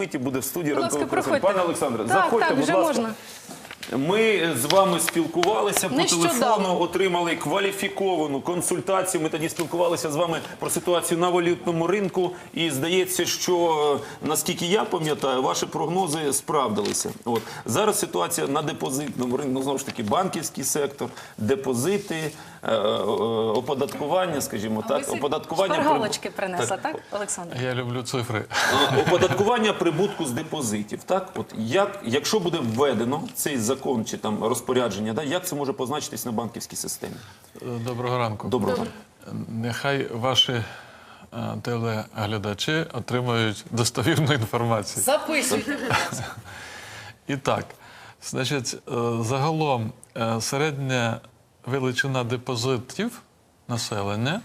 Миті буде в студії ранкового проходьте. Пане Олександре, Так, заходьте, так, будь ласка. можна. Ми з вами спілкувалися по телефону, отримали кваліфіковану консультацію. Ми тоді спілкувалися з вами про ситуацію на валютному ринку. І здається, що е, наскільки я пам'ятаю, ваші прогнози справдилися. От зараз ситуація на депозитному ринку, ну, знову ж таки, банківський сектор, депозити, оподаткування, скажімо так, оподаткування при- Шпаргалочки принесла, так, Олександр? Я люблю цифри. Е, оподаткування прибутку з депозитів. Так, от як, якщо буде введено цей закон чи там розпорядження, да, як це може позначитись на банківській системі? Е, Доброго ранку. Доброго. Нехай ваші е, телеглядачі отримають достовірну інформацію. Записуйте. І так, значить, е, загалом е, середня величина депозитів населення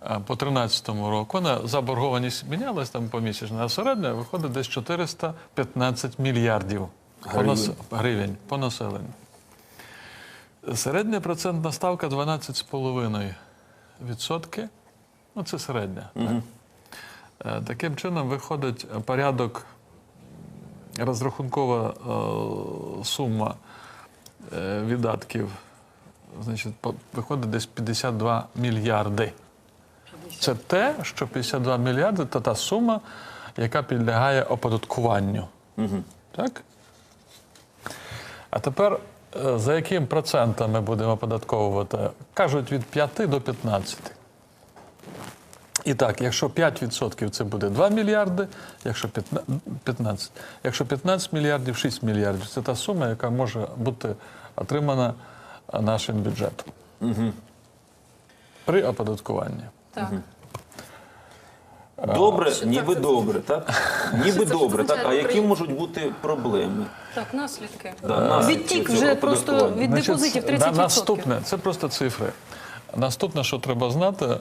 по 2013 року, вона заборгованість мінялась там помісячно, а середня виходить десь 415 мільярдів по нас- Гривень. гривень по населенню. Середня процентна ставка 12,5%. Ну, це середня. так. Е, Таким чином виходить порядок розрахункова е, сума е, видатків, значить, виходить десь 52 мільярди. Це те, що 52 мільярди це та сума, яка підлягає оподаткуванню. Так? А тепер е, за яким процентом ми будемо оподатковувати? Кажуть від 5 до 15. І так, якщо 5% це буде 2 мільярди, якщо 15, 15, якщо 15 мільярдів, 6 мільярдів це та сума, яка може бути отримана нашим бюджетом. При оподаткуванні. Так. Добре, Що ніби це- добре, так? Ніби це добре, так? А які можуть бути проблеми? Так, наслідки. Да, наслідки Відтік вже просто від депозитів на- 30%. наступне, це просто цифри. Наступне, що треба знати, е,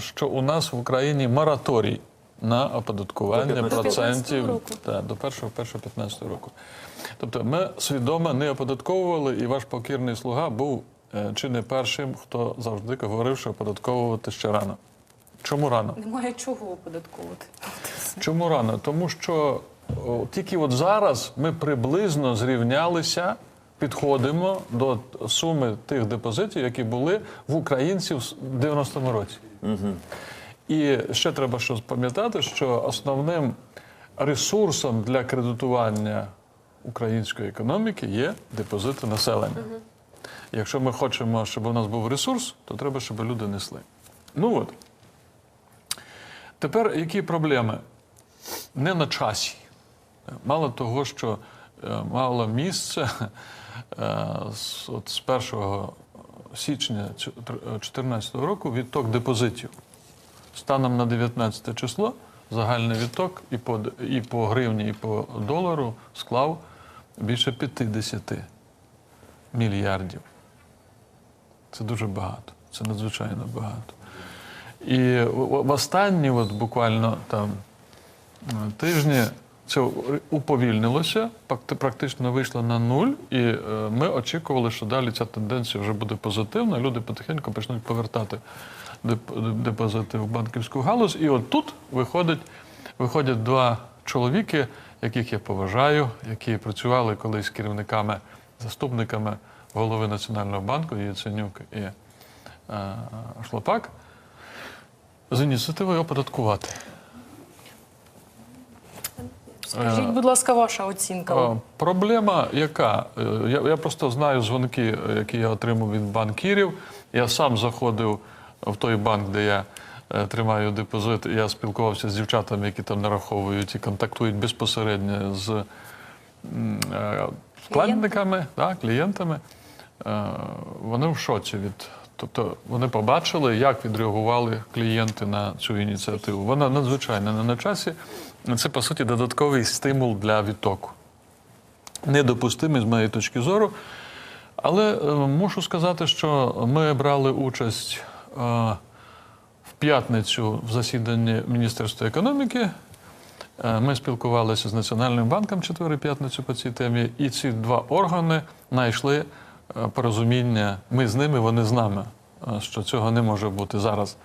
що у нас в Україні мораторій на оподаткування До процентів та, до 1-1-15 року. Тобто ми свідомо не оподатковували, і ваш покірний слуга був е, чи не першим, хто завжди говорив, що оподатковувати ще рано. Чому рано? Немає чого оподатковувати. Чому рано? Тому що о, тільки от зараз ми приблизно зрівнялися, підходимо до суми тих депозитів, які були в українців в 90-му році. І ще треба що пам'ятати, що основним ресурсом для кредитування української економіки є депозити населення. Якщо ми хочемо, щоб у нас був ресурс, то треба, щоб люди несли. Ну от. Тепер які проблеми? Не на часі. Мало того, що е, мало місце е, з 1 січня 2014 року відток депозитів. Станом на 19 число загальний відток і по, і по гривні, і по долару склав більше 50 мільярдів. Це дуже багато. Це надзвичайно багато. І в останні, от буквально там е, тижні, це уповільнилося, практично вийшло на нуль, і е, ми очікували, що далі ця тенденція вже буде позитивна. Люди потихеньку почнуть повертати депозити в банківську галузь. І от тут виходить, виходять два чоловіки, яких я поважаю, які працювали колись керівниками, заступниками голови Національного банку Яценюк і е, Шлопак з ініціативою оподаткувати. Скажіть, будь ласка, ваша оцінка. Е, Проблема яка? Е, Я, я просто знаю дзвонки, е, які я отримав від банкірів. Я сам заходив в той банк, де я е, тримаю депозит. Я спілкувався з дівчатами, які там нараховують і контактують безпосередньо з м, е, вкладниками, да, клієнтами. Е, Вони в шоці від. Тобто вони побачили, як відреагували клієнти на цю ініціативу. Вона надзвичайно не на часі. Це, по суті, додатковий стимул для відтоку. Недопустимий з моєї точки зору. Але мушу сказати, що ми брали участь в п'ятницю в засіданні Міністерства економіки. Е, Ми спілкувалися з Національним банком четвер п'ятницю по цій темі, і ці два органи знайшли е, порозуміння. Ми з ними, вони з нами, е, що цього не може бути зараз.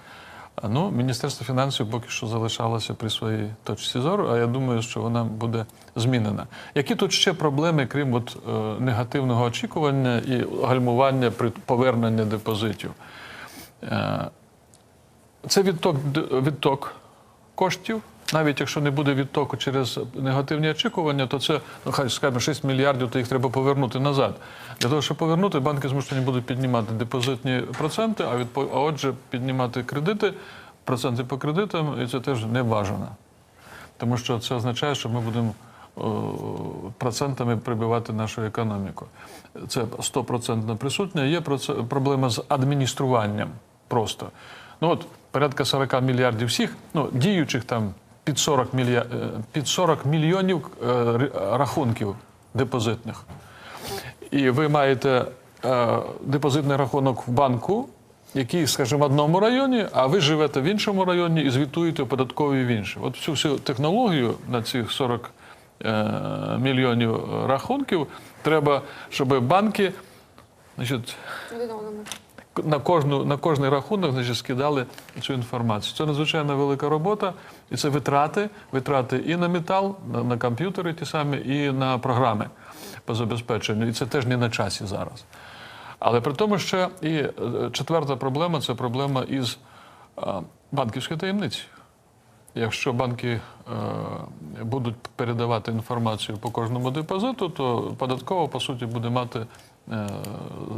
Ну, Міністерство фінансів поки що залишалося при своїй точці зору, а я думаю, що вона буде змінена. Які тут ще проблеми, крім от, негативного очікування і гальмування при поверненні депозитів? Е, це відток, відток коштів. Навіть якщо не буде відтоку через негативні очікування, то це, ну хай скажімо, 6 мільярдів, то їх треба повернути назад. Для того, щоб повернути, банки змушені будуть піднімати депозитні проценти, а, відпо- а отже, піднімати кредити, проценти по кредитам, і це теж не бажано. Тому що це означає, що ми будемо о, процентами прибивати нашу економіку. Це стопроцентно присутнє. Є проблема з адмініструванням просто. Ну от порядка 40 мільярдів всіх, ну діючих там під 40, мілья... е, під 40 мільйонів е, рахунків депозитних. І ви маєте е, депозитний рахунок в банку, який, скажімо, в одному районі, а ви живете в іншому районі і звітуєте податкові в іншому. От всю всю технологію на цих 40 е, мільйонів рахунків треба, щоб банки значить, на, кожну, на кожний рахунок значить, скидали цю інформацію. Це надзвичайно велика робота, і це витрати, витрати і на метал, на, на комп'ютери ті самі, і на програми по забезпеченню. І це теж не на часі зараз. Але при тому ще і е, четверта проблема це проблема із е, банківською таємницею. Якщо банки е, будуть передавати інформацію по кожному депозиту, то податково, по суті, буде мати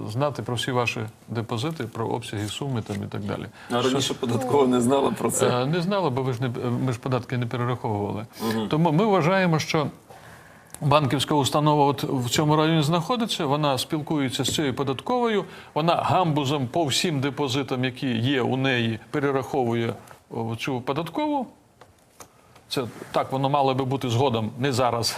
знати про всі ваші депозити, про обсяги суми там і так далі. А раніше податково не знала про це. Е, Не знала, бо ви ж не ми ж податки не перераховували. Тому ми вважаємо, що банківська установа от в цьому районі знаходиться. Вона спілкується з цією податковою. Вона гамбузом по всім депозитам, які є у неї, перераховує цю податкову. Це так воно мало би бути згодом, не зараз,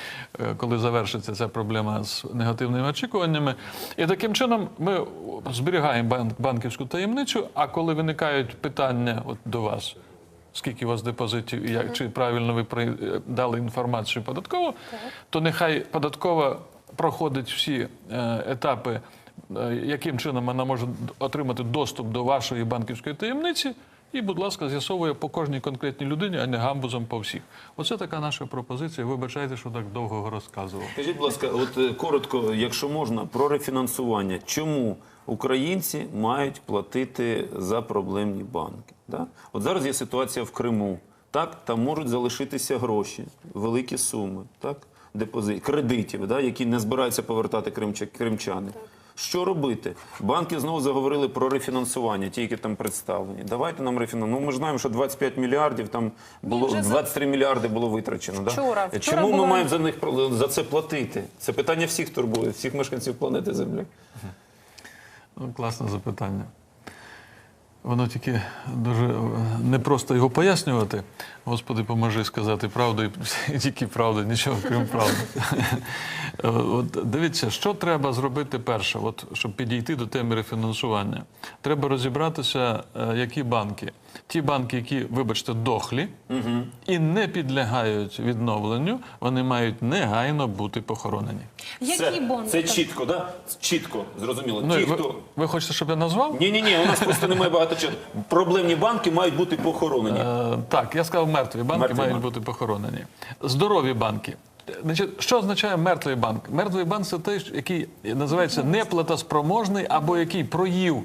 коли завершиться ця проблема з негативними очікуваннями. І таким чином ми зберігаємо бан- банківську таємницю. А коли виникають питання от до вас, скільки у вас депозитів і як чи правильно ви при- дали інформацію податкову, то нехай податкова проходить всі е, етапи, е, яким чином вона може отримати доступ до вашої банківської таємниці. І, будь ласка, з'ясовує по кожній конкретній людині, а не гамбузом по всіх. Оце така наша пропозиція. Вибачайте, що так довго розказував. Скажіть, будь ласка, от е, коротко, якщо можна, про рефінансування. Чому українці мають платити за проблемні банки? Да? От зараз є ситуація в Криму. Так, там можуть залишитися гроші, великі суми, так, депозит, кредитів, да, які не збираються повертати кримча, кримчани. Що робити? Банки знову заговорили про рефінансування, ті, які там представлені. Давайте нам рефінансування. Ну, ми ж знаємо, що 25 мільярдів там було вже 23 мільярди було витрачено. Да? Вчора- вчора Чому ми маємо за них про- за це платити? Це питання всіх турбує, всіх мешканців планети Земля. Ну, класне запитання. Воно тільки дуже е, непросто його пояснювати. Господи, поможи сказати правду і, тільки правду, нічого крім правди. Е, От дивіться, що треба зробити перше, от, щоб підійти до теми рефінансування. Треба розібратися, е, які банки. Ті банки, які, вибачте, дохлі і не підлягають відновленню, вони мають негайно бути похоронені. Які це, бонди? це чітко, да? Чітко, зрозуміло. Ну, Ті, ви, хто... ви хочете, щоб я назвав? Ні, ні, ні, у нас просто немає багато часу. Проблемні банки мають бути похоронені. Е, так, я сказав, мертві банки Мертві мають банки. бути похоронені. Здорові банки. Значить, що означає мертвий банк? Мертвий банк це той, який називається неплатоспроможний або який проїв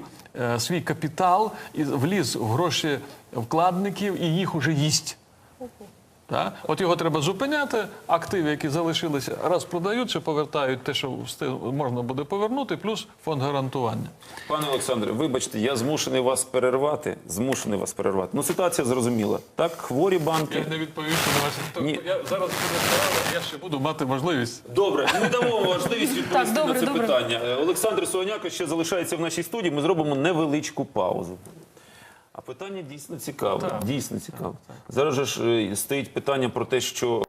свій капітал і вліз в гроші вкладників і їх уже їсть. Так? От його треба зупиняти, активи, які залишилися, раз продаються, повертають те, що можна буде повернути, плюс фонд гарантування. Пане Олександре, вибачте, я змушений вас перервати. Змушений вас перервати. Ну, ситуація зрозуміла. Так, хворі банки. Я не відповів на ваші Ні. Я зараз я ще буду мати можливість. Добре, ми дамо вам можливість відповісти Так, добре, на це добре. питання. Е, Олександр Солоняко ще залишається в нашій студії. Ми зробимо невеличку паузу. Питання дійсно цікаве. Дійсно цікаве. Зараз же ж е, стоїть питання про те, що